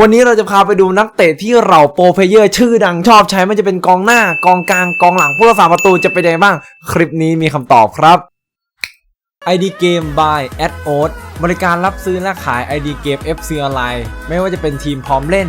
วันนี้เราจะพาไปดูนักเตะที่เราโปรเพเยอร์ชื่อดังชอบใช้ไมันจะเป็นกองหน้ากองกลางกองหลังผู้รักษาประตูจะเป็นยังไงบ้าง คลิปนี้มีคำตอบครับ ID Game by a d o t บริการรับซื้อและขาย ID Game FC ออนไลน์ไม่ว่าจะเป็นทีมพร้อมเล่น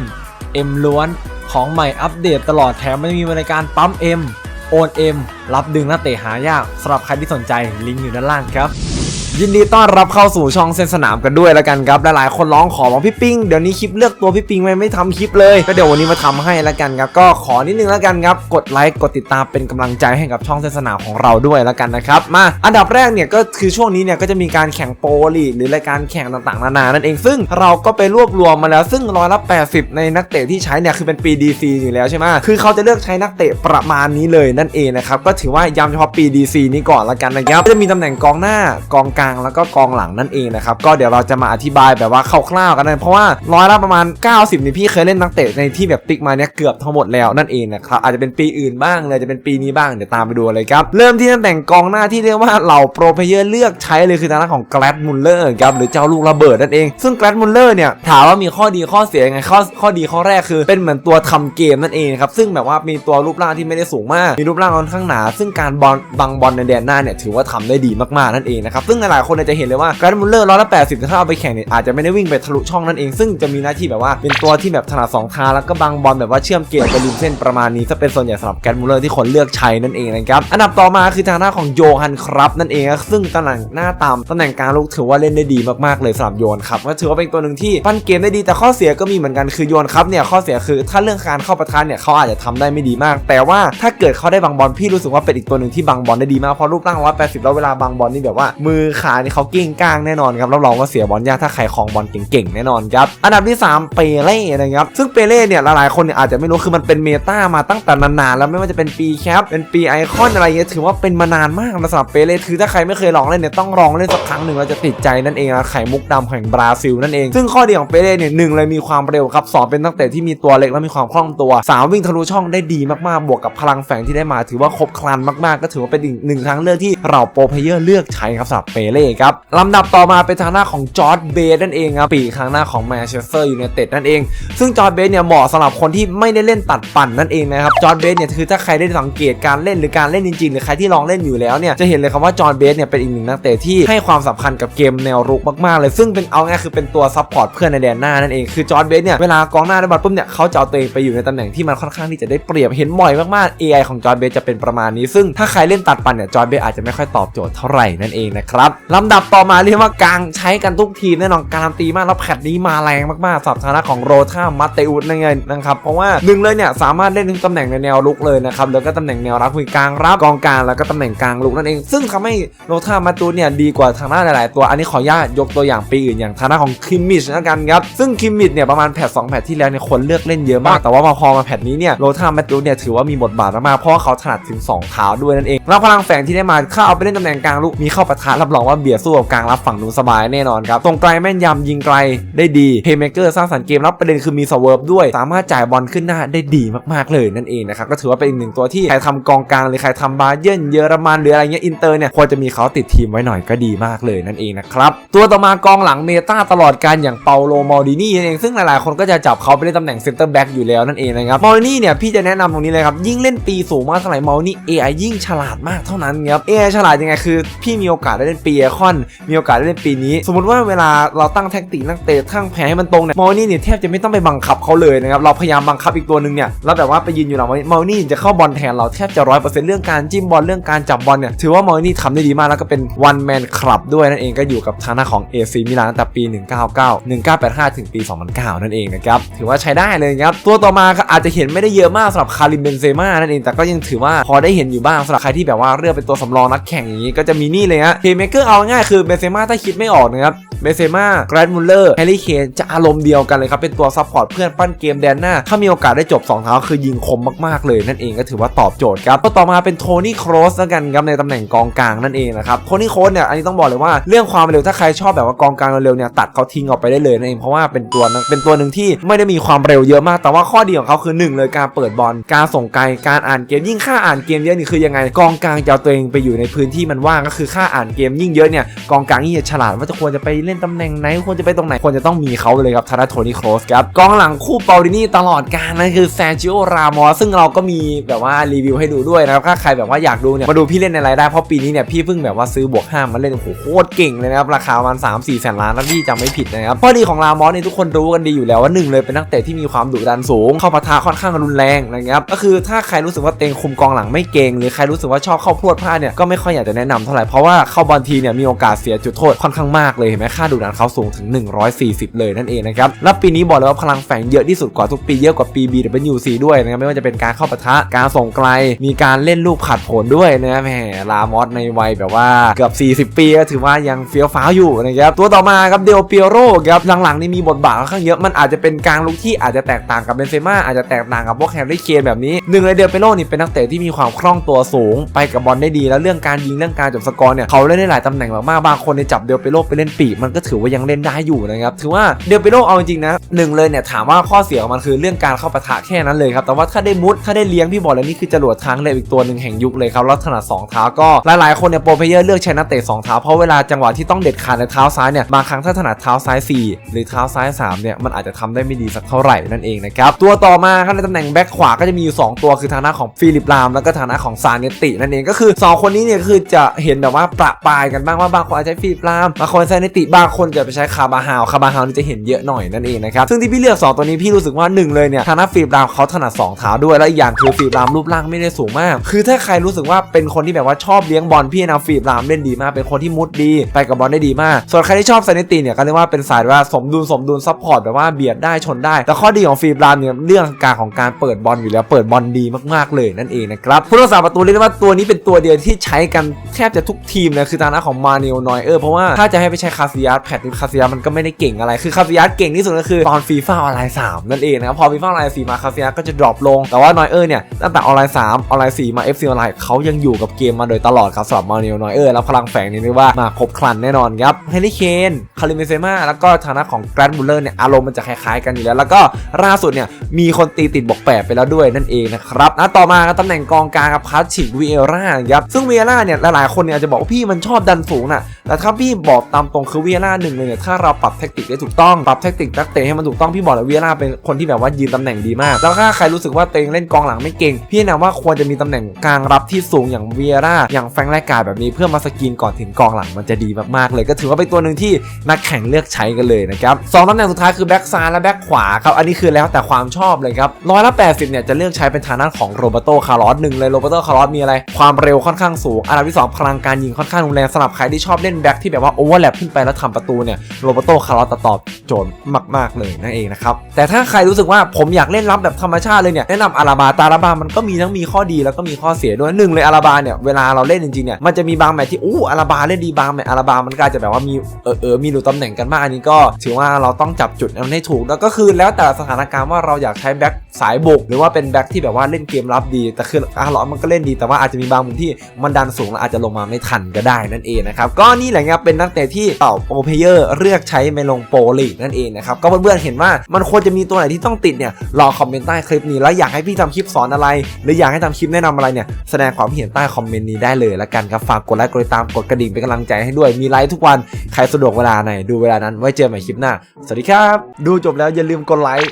M ล้วนของใหม่อัปเดตตลอดแถมมันมีบริการปั๊ม M โอน M รับดึงนักเตะหายากสำหรับใครที่สนใจลิงก์อยู่ด้านล่างครับ ยินดีต้อนรับเข้าสู่ช่องเส้นสนามกันด้วยแล้วกันครับหลายๆคนร้องขอบอกพี่ปิงเดี๋ยวนี้คลิปเลือกตัวพี่ปิงไม่ไม่ทำคลิปเลยก็เดี๋ยววันนี้มาทำให้แล้วกันครับก็ขอนิดนึงแล้วกันครับกดไลค์กดติดตามเป็นกำลังใจให้กับช่องเส้นสนามของเราด้วยแล้วกันนะครับมาอันดับแรกเนี่ยก็คือช่วงนี้เนี่ยก็จะมีการแข่งโปรลีหรือรายการแข่งต่างๆนานานั่นเองซึ่งเราก็ไปรวบรวมมาแล้วซึ่งร้อยละ80 ในนักเตะที่ใช้เนี่ยคือเป็นปี DC อยู่แล้วใช่ไหมคือเขาจะเลือกใช้นักเตะประมาณนี้เลยนั่นเองนะครับก็ถือว่าย้ำเฉพาะปี DC นี้ก่อนแล้วกันนะครับจะมีตำแหน่งกองหน้ากองกลางแล้วก็กองหลังนั่นเองนะครับก็เดี๋ยวเราจะมาอธิบายแบบว่าคร่าวๆกันนะเพราะว่าร้อยละประมาณ 90นี่พี่เคยเล่นนักเตะในที่แบบติ๊กมาเนี่ยเกือบทั้งหมดแล้วนั่นเองนะครับอาจจะเป็นปีอื่นบ้างเลยจะเป็นปีนี้บ้างเดี๋ยวตามไปดูเลยครับเริ่มที่ตำแหน่งกองหน้าที่เรียกว่าเหล่าโปรเพเยอร์เลือกใช้เลยคือทางด้านของแกลดมุลเลอร์ครับหรือเจ้าลูกระเบิดนั่นเอง ซึ่งแกลดมุลเลอร์เนี่ยถามว่ามีข้อดีข้อเสียยังไงข้อข้อดีข้อแรกคือ เป็นเหมือนตัวทำเกมนั่นเองครับซึ่งแบบว่ามีตัวรูปร่างที่ไม่ได้สูงมากมีรูปร่างค่อนข้างหนา ซึ่งการบอลบังบอลในแดนหน้าเนี่ยถือว่าทำได้ดีมากๆนั่นเองนะครับซึ่งหลายๆคนเนี่ยจะเห็นเลยว่าแกลดมุลเลอร์ร้อยละแปดสิบถ้าเอาไปแข่งเนี่ยอาจจะไม่ได้วิ่งไปทะลุช่องนั่นเองซึ่งจะมีหน้าที่แบบว่าเป็นตัวที่แบบถนัดสองเท้าแล้วก็บังบอลแบบว่าเชื่อมเกมไปริมเส้นประมาณนี้จะเป็นส่วนใหญ่สำหรับแกลดมุลเลอร์ที่คนเลือกใช้นั่นเองนะครับอันดับต่อมาคือทางหน้าของโยฮันครับนั่นเองซึ่งตำแหน่งหน้าตามตำแหน่งกางลูกถือว่าเล่นได้ดีมากๆเลยสำหรับโยนครับก็ถือว่าเป็นตัวหนึ่งที่ปั้นเกมได้ดีแต่ข้อเสียก็มีเหมือนกันคือโยนครับเนี่ยข้อเสียคือถ้าเรื่องการเข้าประทานเนี่ยเขาอาจจะทำได้ไม่ดีมาก แต่ว่าถ้าเกิดเขาได้บังบอลพี่รู้สึกว่าเป็นอีกตัวหนึ่งที่บังบอลได้ดีมากเพราะรูปร่าง180แล้วเวลาบังบอลนี่แบบว่ามือขานี่เขากิ้งก้างแน่นอนครับรับรองว่าเสียบอลยากถ้าใครครองบอลเก่งๆแน่นอนครับอันดับที่ 3 เปเล่นะครับซึ่งเปเล่เนี่ยหลายๆคนเนี่ยอาจจะไม่รู้คือมันเป็นเมตามาตั้งแต่นานๆแล้วไม่ว่าจะเป็นปีแคปเป็นปีไอคอนอะไรเงี้ยถือว่าเป็นมานานมากนะสำหรับเปเล่คือถ้าใครไม่เคยลองเล่นเนี่ยต้องลองเล่นสักครั้งหนึ่งเราจะติดใจนั่นเองนะไข่มุกดำแห่งบราซิลนั่นเอง ซึ่งข้อดีของเปเล่เนี่ยหนึ่งเลยมีความเร็วครับสองเป็นนักเตะที่มีตัวเล็กและมีความคล่องตัวสามวิ่งทะลุช่องได้ดีมากๆบวกกับพลังแฝงที่ได้มาถือว่าครบครันมากๆ ก็ถือว่าเป็นอีกหนึ่งทางเลือกที่เราโปรเพเยอร์เลือกใช้ครับสำหรับเปเล่ครับลำดับต่อมาเป็นทางหน้าของจอร์ดเบย์นั่นเองครับปีข้างหน้าของแมนเชสเตอร์ยูไนเต็ดนั่นเอง ซึ่งจอร์ดเบย์เนี่ยเหมาะสำหรับคนที่ไม่ได้เล่นตัดปั่นนั่นเองนะครับจอร์ดเบย์เนี่ยคือถ้าใครได้สังเกตการเล่นหรือการเล่นจริงๆหรือใครที่ลองเล่นอยู่แล้วเนี่ยจะเห็นเลยครับว่าจอร์ดเบย์เนี่ยเป็นอีกหนึ่งนักเตะที่ให้ความสำคัญกับเกมแนวรุกมากๆเลย ซึ่งเป็นเอาง่ายคือเป็นตัวซัพพอร์ตเพื่อนในแดนหน้านั่นเองคือจอร์ดเบย์เนี่ยเวลากองหน้าได้บอลปุ๊บเนี่ยเขาจะเอาตัวเองไปอยู่ในตำแหน่งที่มันค่อนข้างที่จะได้เปรียบเห็นบ่อยมากๆ AI ของจอร์ดเบย์จะเป็นประมาณนี้ ซึ่งถ้าใครเล่นตัดปั่นเนี่ยจอร์ดเบย์อาจจะไม่ค่อยตอบโจทย์เท่าไหร่นั่นเองนะครับลำดับต่อมาเรียกว่ากลางใช้กันทุกทีมแน่นอนการันตีมากแล้วแพทนี้มาแรงมากๆสำหรับฐานะของโรท่ามัตเตอุสนั่นเองนะครับเพราะว่าหนึ่งเลยเนี่ยสามารถเล่นทุกตำแหน่งในแนวลุกเลยนะครับแล้วก็ตำแหน่งแนวรับคือกลางรับกองกลางแล้วก็ตำแหน่งกลางลุกนั่นเอง ซึ่งทำให้โรท่ามัตูเนี่ยดีกว่าทางหน้าหลาย ๆ ตัวอันนี้ขออนุญาตยกตัวอย่างปีอื่นอย่างทางหน้าของคิมมิชแล้วกันครับซึ่งคิมมิชเนี่ยประมาณแพทสองแพทที่แล้วเนี่ยคนเลือกเล่นเยอะมากแต่ว่ามาพอมาแพทนี้เนี่ยโรท่ามัตูเนี่ยถือว่ามีบทบาทมากเพราะเขาถนัดถึงสองเท้าด้วยนั่นเองแล้วพลังแฝงที่ได้มาถ้าเอาไปเล่นตำแหน่งกลางลุกมีเข้าปะทะรับรองว่าเบียดสู้กับกลางรับฝั่งนู้นสบายแน่นอนครับตรงไกลแม่นยำยิงไกลได้ดีเพย์เมเกอร์สร้างสรรค์เกมรับประเด็นคือมีสเวิร์ฟด้วย สามารถจ่ายบอลขึ้นหน้าได้ดีมากๆเลยนั่นเองนะครับก็ถือว่าเป็นอีกหนึ่งตัวที่ใครทำกองกลางหรือใครทำบาเยิร์นเยอรมันหรืออะไรเงี้ยอินเตอร์เนี่ยควรจะมีเขาติดทีมไว้หน่อยก็ดีมากเลยนั่นเองนะครับตัวต่อมากองหลังเมตาตลอดการอย่างเปาโลมอลดินี่นั่นเองซึ่งหลายๆ คนก็จะจับเขาไปเล่นตำแหน่งเซนเตอร์แบ็กอยู่แล้วนั่นเองนะครับมอลดินี่เนี่ยพี่จะแนะนำตรงนี้เลยครับยิ่งเล่นปีสูงมากเท่าไหร่มอลนี่ AI ยิ่งฉลาดมากเท่านั้นครับ AI ฉลาดยังไงคือ พี่มีโอกาสได้เล่นปีไอคอน มีโอกาสได้เล่นปีนี้ สมมติว่าเวลาเราตั้งแท็กติกนักเตะทั้งแผนให้มันตรงเนี่ยมอลนี่เนี่ยแทบจะไม่ต้องไปบังคับเขาเลยนะครับเราพยายามบังคับอีกตัวหนึ่งเนี่ยแล้วแบบว่าไปยืนอยู่หลังมอลนี่จะเข้าบอลแทนเราแทบจะร้อยเปอร์เซ็นต์เรื่องการจิ้มบอลเรื่องการจับบอลเนี่ยถือว่ามอลนี่ทำได้ดีมากแล้วก็เป็นวันแมนคลับด้วยนั่นเองก็อยู่กับทางหน้าของ AC มิลานตั้งแต่ปี 199 1985 ถึงปี 2009 นั่นเองนะครับถือว่าใช้ได้เลยครับตัวต่อมาก็อาจจะเห็นไม่ได้เยอะมากสำหรับคาริมเบนเซม่านั่นเองแต่ก็ยังถือว่าพอได้เห็นอยู่บ้างสำหรับใครที่แบบว่าเลือกเป็นตัวสำรองนักแข่งอย่างนี้ก็จะมีนี่เลยฮะเพย์เมเกอร์เอาง่ายคือเบเซม่าถ้าคิดไม่ออกนะครับเบเซม่าแกรนด์มุลเลอร์แฮร์รี่เคนจะอารมณ์เดียวกันเลยครับ เป็นตัวซัพพอร์ตเพื่อนปั้นเกมแดนหน้า ถ้ามีโอกาสได้จบ 2 เท้าคือยิงคมมากๆเลยนั่นเองก็ถือว่าตอบโจทย์ครับก็ต่อมาเป็นโทนี่โครสแล้วกันครับในตำแหน่งกองกลางนั่นเองนะครับโทนี่โครสเนี่ยอันนี้ต้องบอกเลยว่าเรื่องความเร็วถ้าใครชอบแบบว่ากองกลางเร็วเนี่ยตัดเขาทิ้งออกไปได้เลยนั่นเองเพราะว่าเป็นตัวเป็นตัวหนึ่งที่ไม่ได้มีความเร็วเยอะมาก แต่ว่าข้อดีของเขาคือหนึ่งเลยการเปิดบอลการส่งไกลการอ่านเกมยิ่งค่าอ่านเกมเยอะนี่คือยังไงกองกลางจะเอาตัวเองไปอยู่ในพื้นที่มันว่างก็คือค่าอ่านเกมยิยิ่งเยอะเนี่ยกองกลางยิ่งจะฉลาดว่าจะควรจะไปเล่นตำแหน่งไหนควรจะไปตรงไหนควรจะต้องมีเขาเลยครับทาราโทนี่โครสครับกองหลังคู่เปาลินี่ตลอดกาลนั่นคือแซนจิโอรามอสซึ่งเราก็มีแบบว่ารีวิวให้ดูด้วยนะครับถ้าใครแบบว่าอยากดูเนี่ยมาดูพี่เล่นในรายได้เพราะปีนี้เนี่ยพี่เพิ่งแบบว่าซื้อบวกห้ามาเล่นโอ้โหโคตรเก่งเลยนะครับราคาประมาณ3 4แสนล้านนะพี่จำไม่ผิดนะครับข้อดีของรามอสเนี่ยทุกคนรู้กันดีอยู่แล้วว่าหนึ่งเลยเป็นนักเตะที่มีความดุดันสูง เข้าปะทะค่อนข้างรุนแรงนะครับก็คือถ้าใครรู้สึกว่าเต็งคุมกองหลังไม่เก่ง หรือใครรู้สึกว่าชอบเข้าพรวดพลาดเนี่ยก็ไม่ค่อยอยากจะแนะนำเท่าไหร่เพราะว่าเข้าบอลทีเนี่ยมีโอกาสเสียจุดโทษค่อนข้างมากเลยเห็นไหมค่าดุดันเขาสูงถึง 140 เลยนั่นเองนะครับและปีนี้บอกเลยว่าพลังแฝงเยอะที่สุดกว่าทุกปีเยอะกว่าปี BWC ด้วยนะครับไม่ว่าจะเป็นการเข้าปะทะการส่งไกล มีการเล่นลูกผัดผลด้วยนะแหมลามอสในวัยแบบว่าเกือบ 40 ปีก็ถือว่ายังเฟี้ยวฟ้าวอยู่นะครับตัวต่อมาครับเดลเปียโรครับหลังๆนี่มีบทบาทค่อนข้างเยอะมันอาจจะเป็นกลางลุกที่อาจจะแตกต่างกับเบนเซม่าอาจจะแตกต่างกับพวกแฮร์รี่เคนแบบนี้หนึ่งเลยเดลเปียโรนี่เป็นนักเตะที่มีความคล่องตัวสูง ไปกับบอลได้ดีแล้วเรื่องการยิงเรื่องการจบสกอร์เนี่ยเขาเล่นได้หลายตำแหน่งมากๆบางคนในจับเดลเปโรไปเล่นปีกมันก็ถือว่ายังเล่นได้อยู่นะครับถือว่าเดลเปโรเอาจริงนะหนึ่งเลยเนี่ยถามว่าข้อเสียของมันคือเรื่องการเข้าปะทะแค่นั้นเลยครับแต่ว่าถ้าได้มุดถ้าได้เลี้ยงพี่บอกเลยนี่คือจรวดทางเลยอีกตัวหนึ่งแห่งยุคเลยครับแล้วถนัดสองเท้าก็หลายๆคนเนี่ยโปรเพเยอร์เลือกใช้นักเตะสองเท้าเพราะเวลาจังหวะที่ต้องเด็ดขาดในเท้าซ้ายเนี่ยบางครั้งถ้าถนัดเท้าซ้าย 4 หรือเท้าซ้าย3เนี่ยมันอาจจะทำได้ไม่ดีสักเท่าไหร่นั่นเองนะครับตัวต่อมาครับในตำแหน่งแบ็คขวาก็จะมีอยู่ 2 ตัวคือทางด้านของฟิลิปลามแล้วก็ทางด้านของซานเนตินั่นเองก็คือ 2 คนนี้เนี่ยคือจะเห็นแบบว่าประปายกันบ้างว่าบางคนอาจจะใช้ฟิลิปลามบางคนซานเนตติบางคนจะไปใช้คาบาฮาวคาบาฮาวนี่จะเห็นเยอะหน่อยนั่นเองนะครับซึ่งที่พี่เลือก 2 ตัวนี้พี่รู้สึกว่าหนึ่งเลยเนี่ยทางด้านฟิลิปลามเขาถนัดสองเท้าด้วยแล้วอีกอย่างคือฟิลิปลามรูปร่างไม่ได้สูงมาก คือถ้าใครรู้สึกว่าเป็นคนที่แบบว่าชอบเลี้ยงบอลพี่แนะนำฟิลิปลามเล่นดีมากเป็นคนที่มุดดีไปกับบอลได้ดีมาก ส่วนใครที่ชอบซนเนติเนี่ยก็เรียกว่าเป็นสายว่าสมดุลสมดุลซัพพอร์ตแบบว่าเบียดได้ชนได้แต่ข้อดีของฟิลิปลามเนี่ยเรื่องการของการเปิดบอลอยู่แล้วเปิดบอลดีมากๆเลยนั่นเองนะครับผู้รักษาประตูเรียกว่าตัวนี้เป็นตัวเดียวที่ใช้กันแทบจะทุกทีมเลยคือทางด้านของมาเนลนอยเออร์เพราะว่าถ้าจะให้ไปใช้คาซิยัสแพทนี้คาซิยัสมันก็ไม่ได้เก่งอะไรคือคาซิยัสเก่งที่สุดก็คือตอนฟีฟ่าออนไลน์3นั่นเองนะครับพอฟีฟ่าออนไลน์4มาคาซิยัสก็จะดรอปลงแต่ว่านอยเออร์เนี่ยตั้งแต่ออนไลน์3ออนไลน์4มา FC ออนไลน์เขายังอยู่กับเกมมาโดยตลอดครับสำหรับมาเนลนอยเออร์แล้วพลังแฝงนี่เรียกว่ามาครบครันแน่นอนครับเฮนรี่เคนคาริเมเซมาแล้วก็ทางด้านของแกรนบูลเลอร์เนี่ยอารมณ์มันจะคล้ายๆกันอยู่แล้ว แล้วก็ล่าสุดเนี่ยมีคนตีติดบอกแปดไปแล้วด้วยนั่นเองนะครับนะต่อมาตำแหน่งกองกลางกับพาชิกวีเอร่าครับซึ่งวีเอร่าเนี่ยหลายๆคนเนี่ยจจะบอกว่าพี่มันชอบดันสูงน่ะ แต่ถ้าพี่บอกตามตรงคือเวีเอร่าหนึ่งเลยเนี่ยถ้าเราปรับแทคติกได้ถูกต้องปรับแทคติกนักเตะให้มันถูกต้องพี่บอกเลยวีเอร่าเป็นคนที่แบบว่ายืนตำแหน่งดีมาก แล้วถ้าใครรู้สึกว่าเตงเล่นกองหลังไม่เก่ง พี่แนะนำว่าควรจะมีตำแหน่งกลางรับที่สูงอย่างเวีเอร่าอย่างแฟงค์แรกการแบบนี้เพื่อมาสกรีนก่อนถึงกองหลังมันจะดีมากๆเลย ก็ถือว่าเป็นตัวหนึ่งที่นักแข่งเลือกใช้กันเลยนะครับสองตำแหน่งสุดท้ายคือแบ็กซ้ายและแบ็กขวาครับอันนี้คือแล้วแต่ความชอบเลยครับร้อยละ80เนี่ยจะเลือกใช้เป็นทางด้านของโรเบโตคาร์ลอสหนึ่งเลยโรเบโตคาร์ลอสมีอะไร ความเร็วค่อนข้างสูงอันดับที่สองพลังการยิงค่อนข้างรุนแรงสำหรับใครที่ชอบเล่นแบ็กที่แบบว่าโอเวอร์แลปขึ้นไปแล้วทำประตูเนี่ยโรเบโตคาร์ลอสตอบโจทย์มากๆเลยนั่นเองนะครับแต่ถ้าใครรู้สึกว่าผมอยากเล่นรับแบบธรรมชาติเลยเนี่ยแนะนำอาราบาตาราบามันก็มีทั้งมีข้อดีแล้วก็มีข้อเสียด้วยหนึ่งเลยอาราบาเนี่ยเวลาเราเล่นจริงๆเนี่ยมันจะมีบางแมตช์ที่อู้อาราบาเล่นดีบางแมตช์อาราบามันก็อาจจะแบบว่ามีเออเออมีหลุดตำแหน่งกันมากอันนี้ก็ถือว่าเราต้องจับจุดนั้นให้ถูกแล้วก็คือแล้วแต่สถานการณ์ว่าเราอยากใช้แบ็คสายบุกหรือว่าเป็นแบ็คที่แบบว่าเล่นเกมรับดี แต่คืออาร์ลอมันก็เล่นดีแต่ว่าอาจจะมีบางมุมที่มันดันสูงแล้วอาจจะลงมาไม่ทันก็ได้นั่นเองนะครับก็นีแหละครับเป็นนักเตะที่เต่าโปรเพเยอร์เลือกใช้ไปลงโปรลีกนั่นเองนะครับก็เพื่อนๆเห็นว่ามันควรจะมีตัวไหนที่ต้องติดเนี่ยรอคอมเมนต์ใต้คลิปนี้แล้วอยากให้พี่ทำคลิปสอนอะไร หรืออยากให้ทำคลิปแนะนำอะไรเนี่ยแสดงความคิดเห็นใต้คอมเมนต์นี้ได้เลยละกันครับฝากกดไลค์กดติดตามกดกระดิ่งเป็นกำลังใจให้ด้วยมีไลฟ์ทุกวันใครสะดวกเวลาไหนดูเวลานั้นไว้เจอใหม่คลิปหน้า สวัสดีครับ ดูจบแล้วอย่าลืมกดไลค์